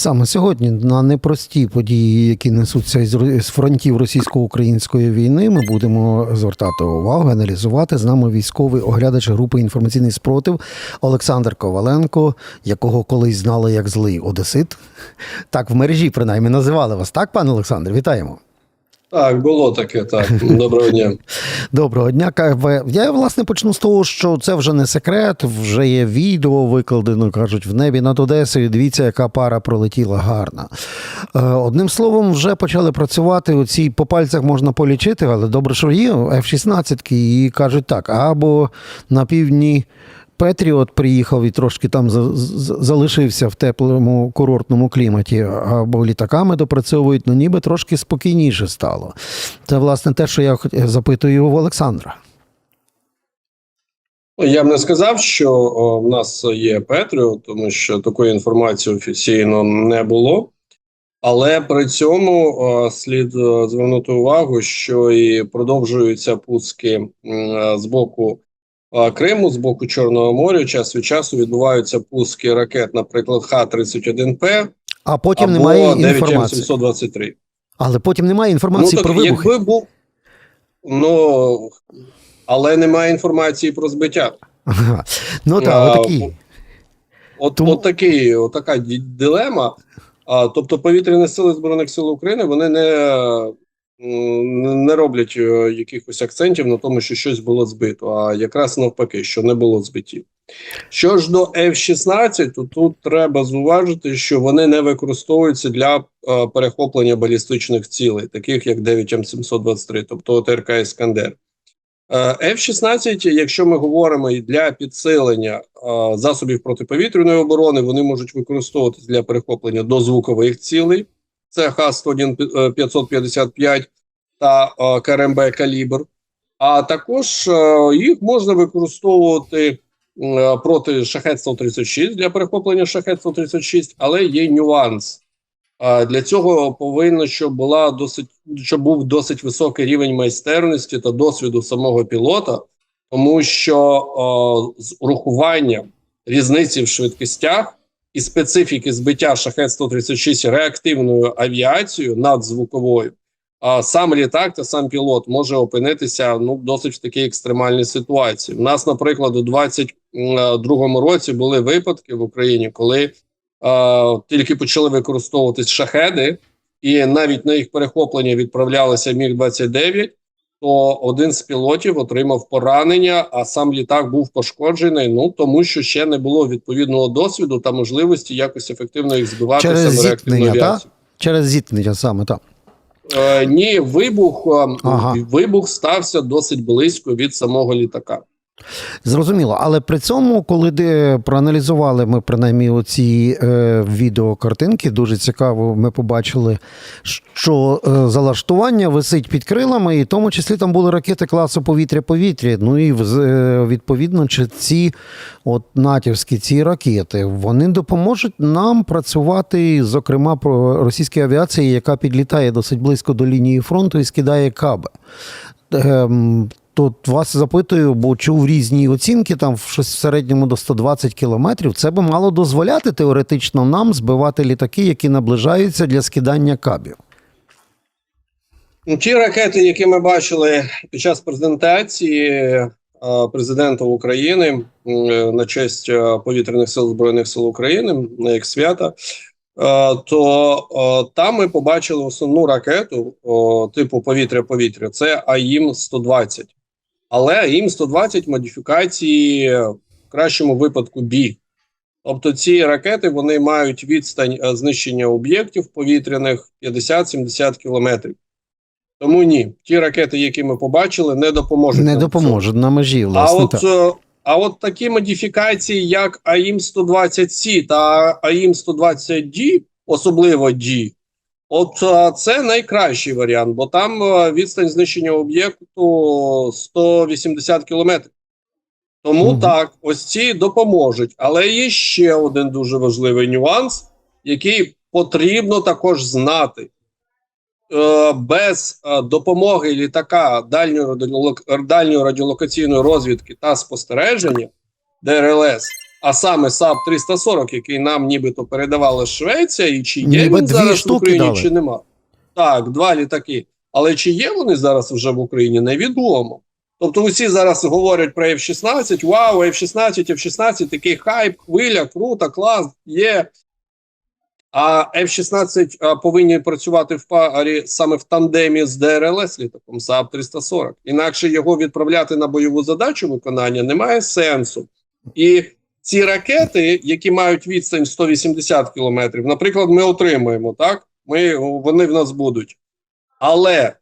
Саме сьогодні на непрості події, які несуться з фронтів російсько-української війни, ми будемо звертати увагу, аналізувати з нами військовий оглядач групи інформаційний спротив Олександр Коваленко, якого колись знали як злий Одесит. Так в мережі принаймні називали вас. Так, пане Олександр, вітаємо. Так, було таке, так. Доброго дня. Доброго дня. Ка- Я власне почну з того, що це вже не секрет, вже є відео викладено, кажуть, в небі над Одесою. Дивіться, яка пара пролетіла гарна. Е, Одним словом, вже почали працювати. Оці по пальцях можна полічити, але добре, що є F-16 і кажуть так, або на півдні. Петріот приїхав і трошки там залишився в теплому курортному кліматі, або літаками допрацьовують, ну ніби трошки спокійніше стало. Це, власне, те, що я запитую у Олександра. Ну, Я б не сказав, що в нас є Петріо, тому що такої інформації офіційно не було. Але при цьому слід звернути увагу, що і продовжуються пуски з боку Криму, з боку Чорного моря. Час від часу відбуваються пуски ракет, наприклад, Х-31П А потім або немає інформації. 9М723. Але потім немає Ну, інформації так, про вибухи. якби був, ну, але немає інформації про збиття. Ага. Ну так, отакі. От, Тому- от такий, от така дилема. А, тобто повітряні сили Збройних сил України вони не, не роблять е, якихось акцентів на тому, що щось було збито, а якраз навпаки, що не було збиттів. Що ж до F-16, то тут треба зуважити, що вони не використовуються для е, перехоплення балістичних цілей, таких як 9М723, тобто ОТРК Іскандер. Е, F-16, якщо ми говоримо і для підсилення е, засобів протиповітряної оборони, вони можуть використовуватись для перехоплення дозвукових цілей. Це Х-101 555 та е, КРМБ «Калібр». А також е, їх можна використовувати е, проти Шахет-136 для перехоплення Шахет-136, але є нюанс. Для цього повинно, щоб була досить, щоб був досить високий рівень майстерності та досвіду самого пілота, тому що о, з урахуванням різниці в швидкостях і специфіки збиття шахет 136 реактивною авіацією надзвуковою, а сам літак та сам пілот може опинитися ну досить в такій екстремальній ситуації. У нас, наприклад, у 22-му році були випадки в Україні, коли е, тільки почали використовуватись шахеди, і навіть на їх перехоплення відправлялися міг 29 то один з пілотів отримав поранення, а сам літак був пошкоджений. Ну тому що ще не було відповідного досвіду та можливості якось ефективно їх збивати Через саме реактивну зіткнення, авіацію. Через зіткнення саме так. Е, ні, вибух е, Ага. вибух стався досить близько від самого літака. Зрозуміло, але при цьому, коли де проаналізували ми принаймні оці е, відеокартинки, дуже цікаво, ми побачили, що е, залаштування висить під крилами, і в тому числі там були ракети класу повітря-повітря. Ну і е, відповідно, чи ці от натівські ці ракети вони допоможуть нам працювати, зокрема, про російській авіації, яка підлітає досить близько до лінії фронту і скидає каби. Тут вас запитую, бо чув різні оцінки, там щось в середньому до 120 кілометрів. Це би мало дозволяти теоретично нам збивати літаки, які наближаються для скидання кабів. Ну, ті ракети, які ми бачили під час презентації е, президента України е, на честь е, повітряних сил збройних сил України на як свята, то там ми побачили основну ракету типу повітря-повітря. Це АІМ 120 але АІМ 120 модифікації в кращому випадку бі. Тобто ці ракети вони мають відстань е, знищення об'єктів повітряних 50-70 кілометрів. Тому ні, ті ракети, які ми побачили, не допоможуть. Не цьому. на межі, А от, так. е, а от такі модифікації, як АІМ 120 С та АІМ 120 D, особливо D, от е, це найкращий варіант, бо там е, відстань знищення об'єкту 180 кілометрів. Тому Мгм. так, ось ці допоможуть. Але є ще один дуже важливий нюанс, який потрібно також знати. Е, без допомоги літака дальньої радіолокаційної розвідки та спостереження ДРЛС а саме САП 340, який нам нібито передавала Швеція, і чи є Ніби він дві зараз в штуки Україні, дали. чи нема. Так, два літаки. Але чи є вони зараз вже в Україні, невідомо. Тобто усі зараз говорять про F-16, вау, F-16, F-16, такий хайп, хвиля, круто, клас, є. А F-16 повинні працювати в парі саме в тандемі з ДРЛС літаком САП-340. Інакше його відправляти на бойову задачу виконання немає сенсу. І ці ракети, які мають відстань 180 кілометрів, наприклад, ми отримуємо, так? Ми, вони в нас будуть. Але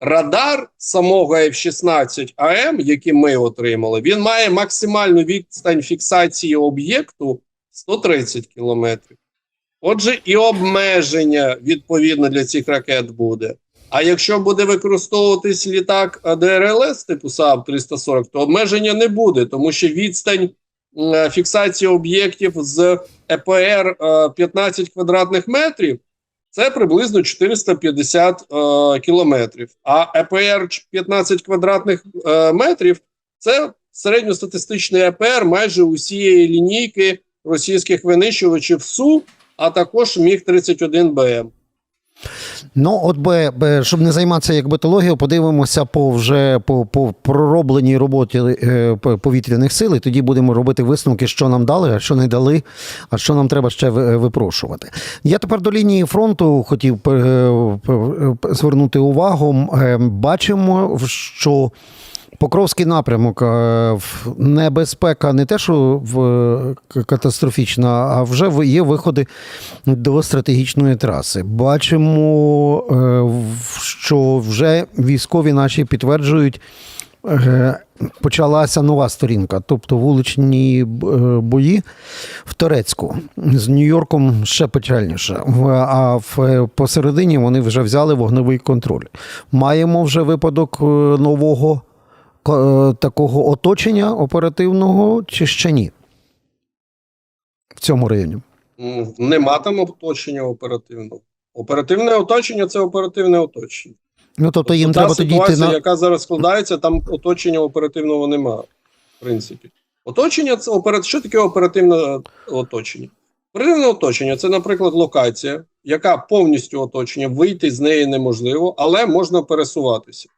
радар самого F-16 АМ, який ми отримали, він має максимальну відстань фіксації об'єкту 130 кілометрів. Отже, і обмеження відповідно для цих ракет буде. А якщо буде використовуватись літак ДРЛС типу САП 340, то обмеження не буде, тому що відстань м, фіксації об'єктів з ЕПР е, 15 квадратних метрів це приблизно 450 е, кілометрів. А ЕПР 15 квадратних е, метрів це середньостатистичний ЕПР майже усієї лінійки російських винищувачів СУ, а також міг 31 БМ. Ну, от би, щоб не займатися як битологією, подивимося по вже по, по проробленій роботі е, повітряних сил, і тоді будемо робити висновки, що нам дали, а що не дали, а що нам треба ще випрошувати. Я тепер до лінії фронту хотів е, е, звернути увагу. Е, Бачимо, що Покровський напрямок е, небезпека не те, що в катастрофічна, а вже є виходи до стратегічної траси. Бачимо, е, що вже військові наші підтверджують. е, Почалася нова сторінка, тобто вуличні е, бої в Торецьку з Нью-Йорком ще печальніше. А в посередині вони вже взяли вогневий контроль. Маємо вже випадок е, нового е, такого оточення оперативного, чи ще ні? В цьому районі. Нема там оточення оперативного. Оперативне оточення це оперативне оточення. Ну, тобто їм Та треба тоді йти на. яка зараз складається, там оточення оперативного немає, в принципі. Оточення це опера... Що таке оперативне е, оточення? Оперативне оточення це, наприклад, локація, яка повністю оточення, вийти з неї неможливо, але можна пересуватися,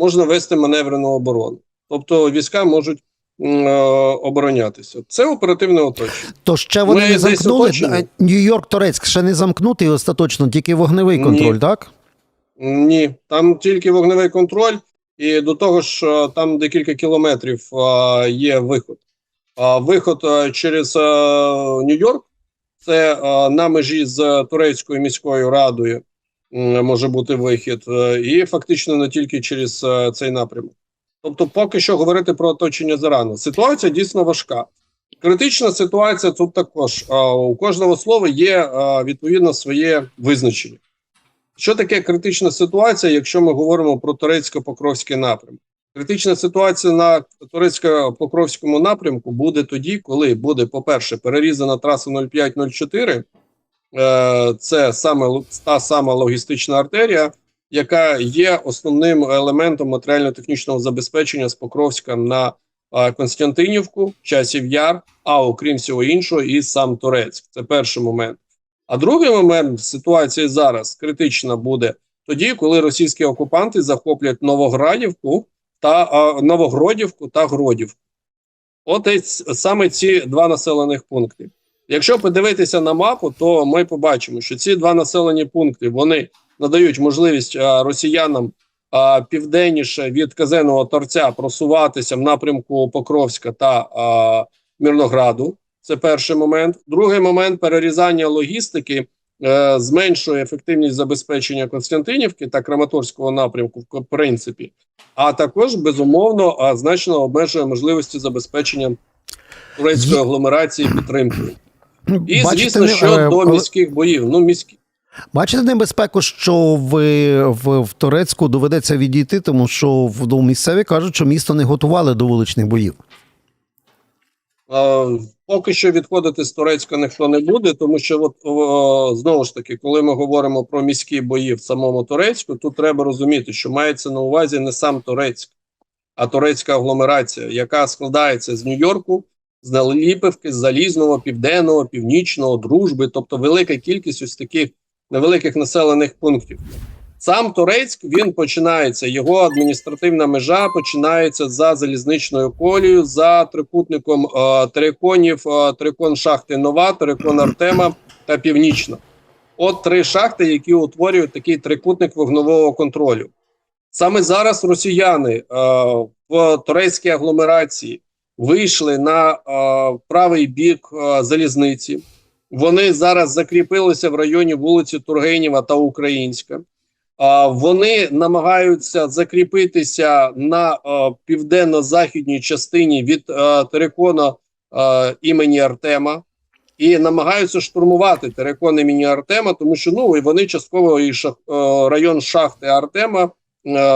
можна вести маневрену оборону. Тобто війська можуть е, оборонятися. Це оперативне оточення. То ще вони Ми не замкнули. Нью-Йорк Торецьк ще не замкнутий остаточно, тільки вогневий Ні. контроль, так? Ні, там тільки вогневий контроль, і до того ж, е, там декілька кілометрів е, є виход. А Виход е, через е, Нью-Йорк це е, на межі з турецькою міською радою може бути вихід, е, і фактично не тільки через е, цей напрямок. Тобто, поки що говорити про оточення зарано. Ситуація дійсно важка. Критична ситуація тут також. У кожного слова є е, відповідно своє визначення. Що таке критична ситуація, якщо ми говоримо про турецько-покровський напрямок? Критична ситуація на турецько-покровському напрямку буде тоді, коли буде, по-перше, перерізана траса 0504. Е, Це саме та сама логістична артерія, яка є основним елементом матеріально-технічного забезпечення з Покровська на е, Константинівку, Часів Яр, а окрім всього іншого, і сам Турецьк. Це перший момент. А другий момент ситуації зараз критична буде тоді, коли російські окупанти захоплять Новоградівку та а, Новогродівку та Гродівку. От саме ці два населених пункти. Якщо подивитися на мапу, то ми побачимо, що ці два населені пункти вони надають можливість а, росіянам а, південніше від казенного торця просуватися в напрямку Покровська та а, Мирнограду. Це перший момент. Другий момент перерізання логістики е, зменшує ефективність забезпечення Константинівки та Краматорського напрямку, в принципі, а також безумовно а, значно обмежує можливості забезпечення турецької агломерації підтримкою. І Бачите, звісно, що е, до міських боїв. Ну, міські Бачите небезпеку, що в, в, в Торецьку доведеться відійти, тому що в місцеві кажуть, що місто не готували до вуличних боїв. Е, Поки що відходити з Турецька ніхто не буде, тому що от о, знову ж таки, коли ми говоримо про міські бої в самому Турецьку, тут треба розуміти, що мається на увазі не сам Турецьк, а турецька агломерація, яка складається з Нью-Йорку, з Неліпівки, з Залізного, Південного, Північного, Дружби, тобто велика кількість ось таких невеликих населених пунктів. Сам Торецьк він починається. Його адміністративна межа починається за залізничною колією, за трикутником е, териконів, е, терикон шахти Нова, терикон Артема та Північна. От три шахти, які утворюють такий трикутник вогнового контролю. Саме зараз росіяни е, в турецькій агломерації вийшли на е, правий бік е, залізниці. Вони зараз закріпилися в районі вулиці Тургенєва та Українська. А, Вони намагаються закріпитися на е, південно-західній частині від е, терикона е, імені Артема і намагаються штурмувати терикон імені Артема, тому що ну і вони частково і шах, е, район шахти Артема е,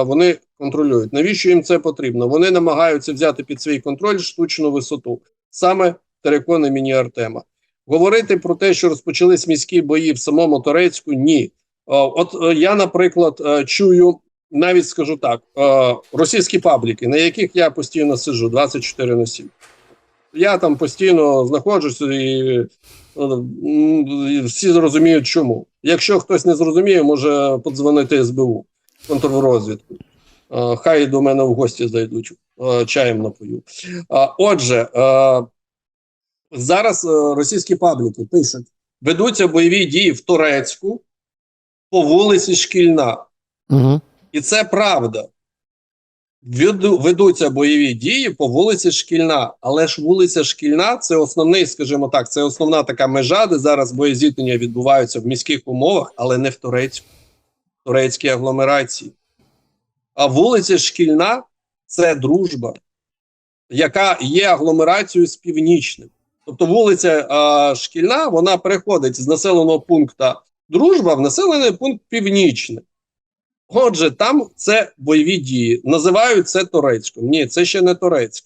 вони контролюють. Навіщо їм це потрібно? Вони намагаються взяти під свій контроль штучну висоту, саме терикон імені Артема. Говорити про те, що розпочались міські бої в самому Торецьку, ні. От е, я, наприклад, е, чую, навіть скажу так: е, російські пабліки, на яких я постійно сиджу 24 на 7. Я там постійно знаходжуся е, і всі зрозуміють, чому. Якщо хтось не зрозуміє, може подзвонити СБУ контррозвідку. Е, Хай до мене в гості зайдуть, е, чаєм напою. Е, Отже, зараз російські пабліки пишуть: ведуться бойові дії в Турецьку по вулиці Шкільна. Угу. І це правда. Ведуться бойові дії по вулиці Шкільна. Але ж вулиця Шкільна це основний, скажімо так, це основна така межа, де зараз боєзіткнення відбуваються в міських умовах, але не в Турецьку, турецькій агломерації. А вулиця Шкільна це дружба, яка є агломерацією з північним. Тобто вулиця а, Шкільна вона переходить з населеного пункту Дружба в населений пункт Північне. Отже, там це бойові дії. Називають це Турецьком. Ні, це ще не Турецьк.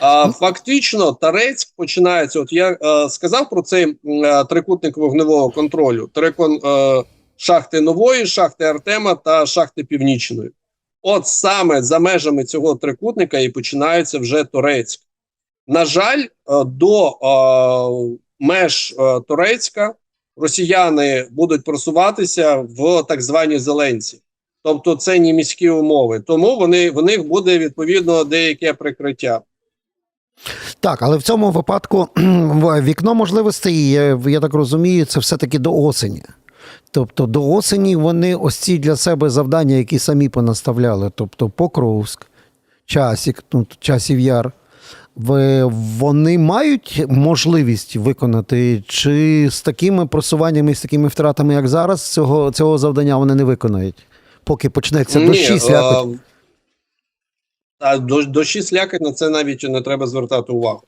А фактично, Турецьк починається. От я е, сказав про цей е, трикутник вогневого контролю: трикон е, шахти нової, шахти Артема та шахти Північної. От саме за межами цього трикутника і починається вже Турецьк. На жаль, е, до е, меж е, Турецька росіяни будуть просуватися в так звані зеленці. Тобто це не міські умови. Тому вони, в них буде відповідно деяке прикриття. Так, але в цьому випадку вікно можливостей, я так розумію, це все-таки до осені. Тобто до осені вони ось ці для себе завдання, які самі понаставляли, тобто Покровськ, Часік, ну, Часів Яр, вони мають можливість виконати, чи з такими просуваннями, з такими втратами, як зараз, цього, цього завдання вони не виконають, поки почнеться дощі, слякоть. А дощі слякоть на це навіть не треба звертати увагу.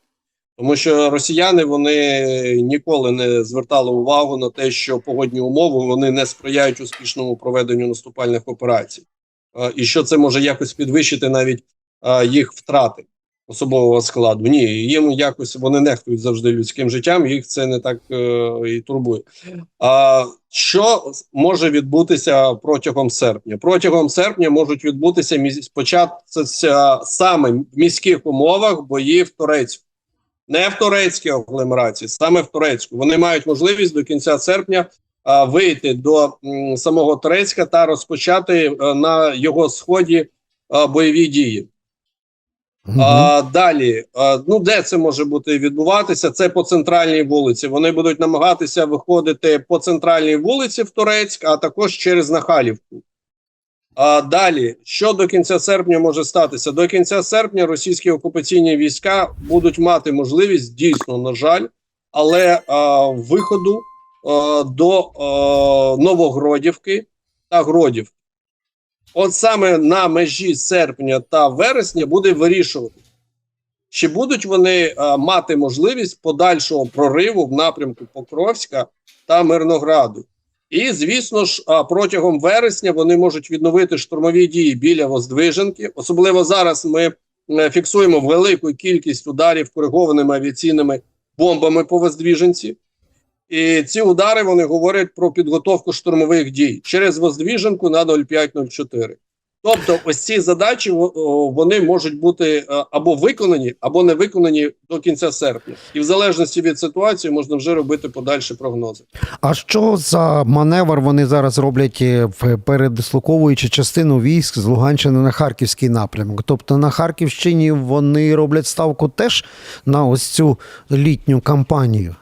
Тому що росіяни вони ніколи не звертали увагу на те, що погодні умови вони не сприяють успішному проведенню наступальних операцій, і що це може якось підвищити навіть їх втрати особового складу. Ні, їм якось вони нехтують завжди людським життям, їх це не так е, і турбує. А що може відбутися протягом серпня? Протягом серпня можуть відбутися міс- початися саме в міських умовах бої в Турецьку. Не в турецькій агломерації, саме в турецьку. Вони мають можливість до кінця серпня а, вийти до м, самого Турецька та розпочати а, на його сході а, бойові дії. Мгм. А, далі, а, ну де це може бути відбуватися? Це по центральній вулиці. Вони будуть намагатися виходити по центральній вулиці в Турецьк, а також через Нахалівку. А далі, що до кінця серпня може статися? До кінця серпня російські окупаційні війська будуть мати можливість дійсно, на жаль, але а, виходу а, до а, Новогродівки та Гродівки. От саме на межі серпня та вересня буде вирішувати, чи будуть вони а, мати можливість подальшого прориву в напрямку Покровська та Мирнограду. І, звісно ж, протягом вересня вони можуть відновити штурмові дії біля Воздвиженки. Особливо зараз ми е, фіксуємо велику кількість ударів коригованими авіаційними бомбами по Воздвіженці. І ці удари вони говорять про підготовку штурмових дій через Воздвіженку на 0504. Тобто, ось ці задачі вони можуть бути е, або виконані, або не виконані до кінця серпня, і в залежності від ситуації можна вже робити подальші прогнози. А що за маневр вони зараз роблять е, передислоковуючи частину військ з Луганщини на Харківський напрямок? Тобто на Харківщині вони роблять ставку теж на ось цю літню кампанію.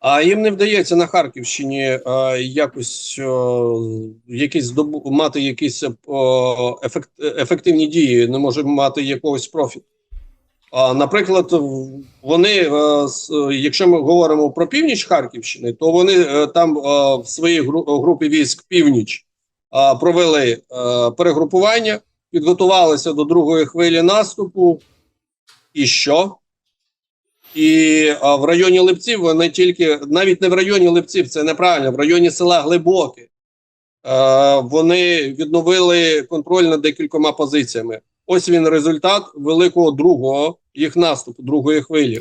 А їм не вдається на Харківщині е, якось о, якісь здобу, мати якісь о, ефект, ефективні дії, не може мати якогось профіту. А, наприклад, вони, е, с- якщо ми говоримо про північ Харківщини, то вони е, там е, в своїй гру- групі військ північ е, провели е, перегрупування, підготувалися до другої хвилі наступу. І що? І а, в районі Липців вони тільки навіть не в районі Липців, це неправильно, в районі села Глибоке. Вони відновили контроль над декількома позиціями. Ось він результат великого другого їх наступу, другої хвилі.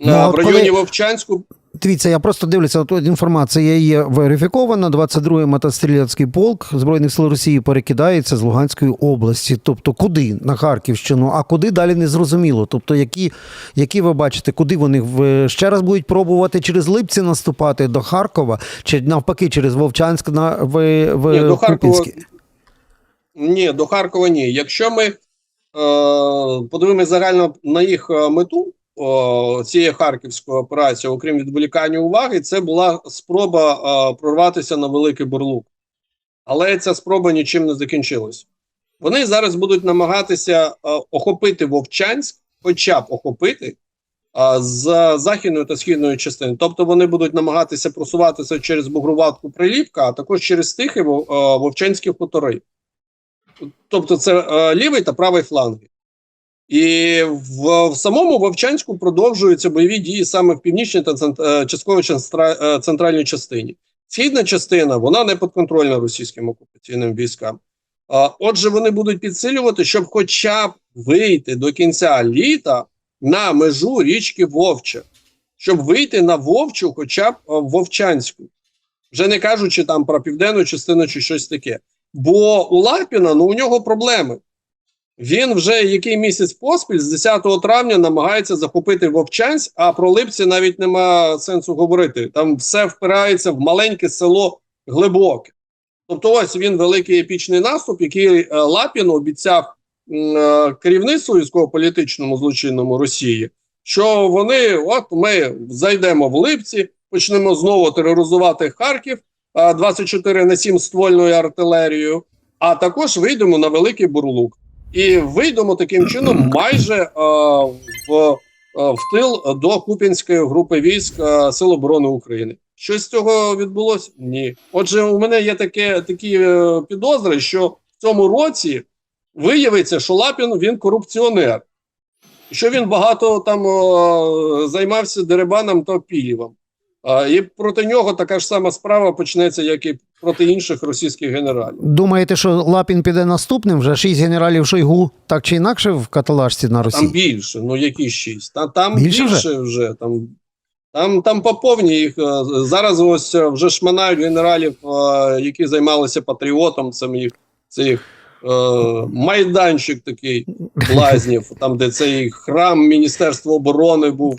Ну, Е, в районі коли- Вовчанську Дивіться, я просто дивлюся, от інформація є верифікована. 22-й мотострілецький полк Збройних сил Росії перекидається з Луганської області. Тобто, куди на Харківщину, а куди далі не зрозуміло. Тобто, які, які ви бачите, куди вони ще раз будуть пробувати через Липці наступати до Харкова, чи навпаки через Вовчанськ на в, в Ні, до Харкова- Ні, до Харкова ні. Якщо ми е, подивимося загально на їх е, мету цієї харківської операції, окрім відволікання уваги, це була спроба прорватися на великий бурлук. Але ця спроба нічим не закінчилась. Вони зараз будуть намагатися охопити Вовчанськ, хоча б охопити з західної та східної частини. Тобто вони будуть намагатися просуватися через Бугруватку Приліпка, а також через е, Вовчанські хутори. Тобто це лівий та правий фланги. І в, в самому Вовчанську продовжуються бойові дії саме в північній та е, частково е, центральній частині. Східна частина вона не підконтрольна російським окупаційним військам. А, отже, вони будуть підсилювати, щоб хоча б вийти до кінця літа на межу річки Вовча, щоб вийти на Вовчу, хоча б е, Вовчанську, вже не кажучи там про південну частину чи щось таке. Бо у Лапіна ну у нього проблеми. Він вже який місяць поспіль з 10 травня намагається захопити Вовчанськ, а про Липці навіть нема сенсу говорити. Там все впирається в маленьке село Глибоке. Тобто, ось він великий епічний наступ, який е, Лапін обіцяв е, керівництву військово-політичному злочинному Росії, що вони, от ми зайдемо в Липці, почнемо знову тероризувати Харків е, 24 на 7 ствольною артилерією, а також вийдемо на великий бурлук. І вийдемо таким чином майже е, в, е, в тил до Куп'янської групи військ е, Сил оборони України. Щось з цього відбулося? Ні. Отже, у мене є таке такі е, підозри, що в цьому році виявиться, що Лапін він корупціонер, що він багато там е, займався дерибаном та пілівом. І проти нього така ж сама справа почнеться, як і проти інших російських генералів. Думаєте, що Лапін піде наступним? Вже шість генералів Шойгу так чи інакше в каталажці на Росії? Там більше, ну які шість. Та, там Більше більше, вже? вже? Там, там, там поповні їх. е, Зараз ось е, вже шманають генералів, е, які займалися патріотом. Це їх, це їх майданчик такий блазнів, там, де цей храм Міністерства оборони був.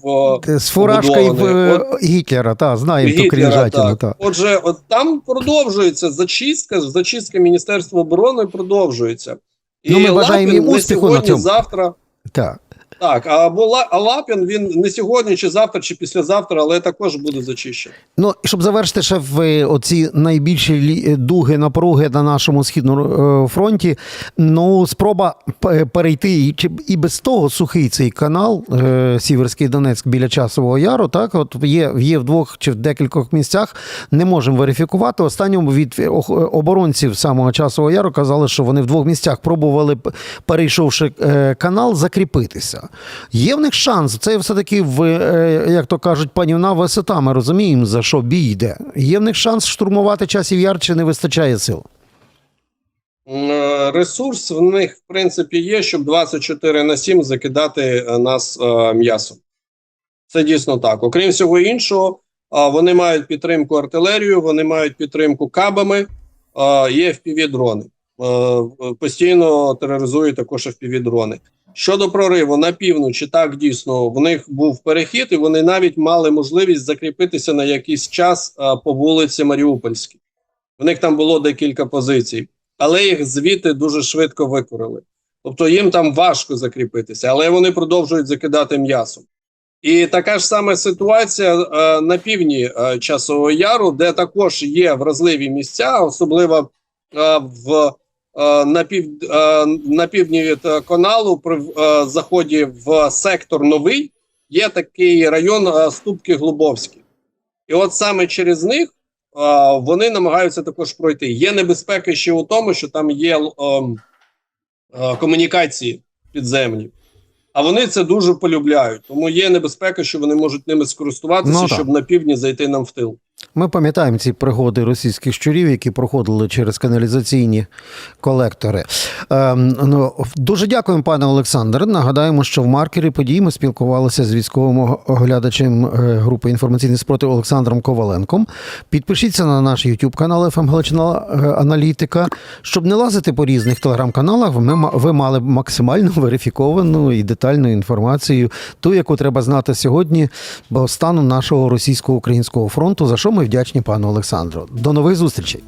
е, З фуражкою в е, Гітлера, та, знаємо ту Гітлера, Та. Отже, от там продовжується зачистка, зачистка Міністерства оборони продовжується. І Ну, ми бажаємо Лапін їм успіху сьогодні, на цьому. завтра. Так. Так, а Була Лапін він не сьогодні, чи завтра, чи післязавтра, але також буде зачищений. Ну, і щоб завершити ще в оці найбільші дуги напруги на нашому східному е, фронті. Ну, спроба перейти чи- і без того сухий цей канал е, Сіверський Донецьк біля Часового Яру. Так, от є, є в двох чи в декількох місцях. Не можемо верифікувати. Останньому від оборонців самого Часового Яру казали, що вони в двох місцях пробували, перейшовши е, канал, закріпитися. Є в них шанс. Це все-таки в, е, як то кажуть, панівна висота. Ми розуміємо, за що бій йде. Є в них шанс штурмувати часів яр, чи не вистачає сил? Е, Ресурс в них, в принципі, є, щоб 24 на 7 закидати е, нас е, м'ясом. Це дійсно так. Окрім всього іншого, а, вони мають підтримку артилерію, вони мають підтримку кабами, є FPV-дрони. постійно тероризують також FPV-дрони. Щодо прориву на півночі, так дійсно в них був перехід, і вони навіть мали можливість закріпитися на якийсь час е, по вулиці Маріупольській. В них там було декілька позицій, але їх звідти дуже швидко викорили. Тобто їм там важко закріпитися, але вони продовжують закидати м'ясом. І така ж сама ситуація е, на півдні е, Часового Яру, де також є вразливі місця, особливо е, в на, пів, е, на півдні від е, каналу, при е, заході в сектор новий, є такий район е, Ступки Глубовські. І от саме через них е, вони намагаються також пройти. Є небезпека ще у тому, що там є е, е, комунікації підземні. А вони це дуже полюбляють, тому є небезпека, що вони можуть ними скористуватися, Ну, щоб на півдні зайти нам в тил. Ми пам'ятаємо ці пригоди російських щурів, які проходили через каналізаційні колектори. Ем, ну, дуже дякуємо, пане Олександр. Нагадаємо, що в маркері подій ми спілкувалися з військовим оглядачем е, групи інформаційний спротив Олександром Коваленком. Підпишіться на наш YouTube канал «ФМ Галичина е, Аналітика. Щоб не лазити по різних телеграм-каналах, ми, ви мали максимально верифіковану і детальну інформацію, ту, яку треба знати сьогодні, бо стану нашого російсько-українського фронту, за що ми вдячні пану Олександру. До нових зустрічей.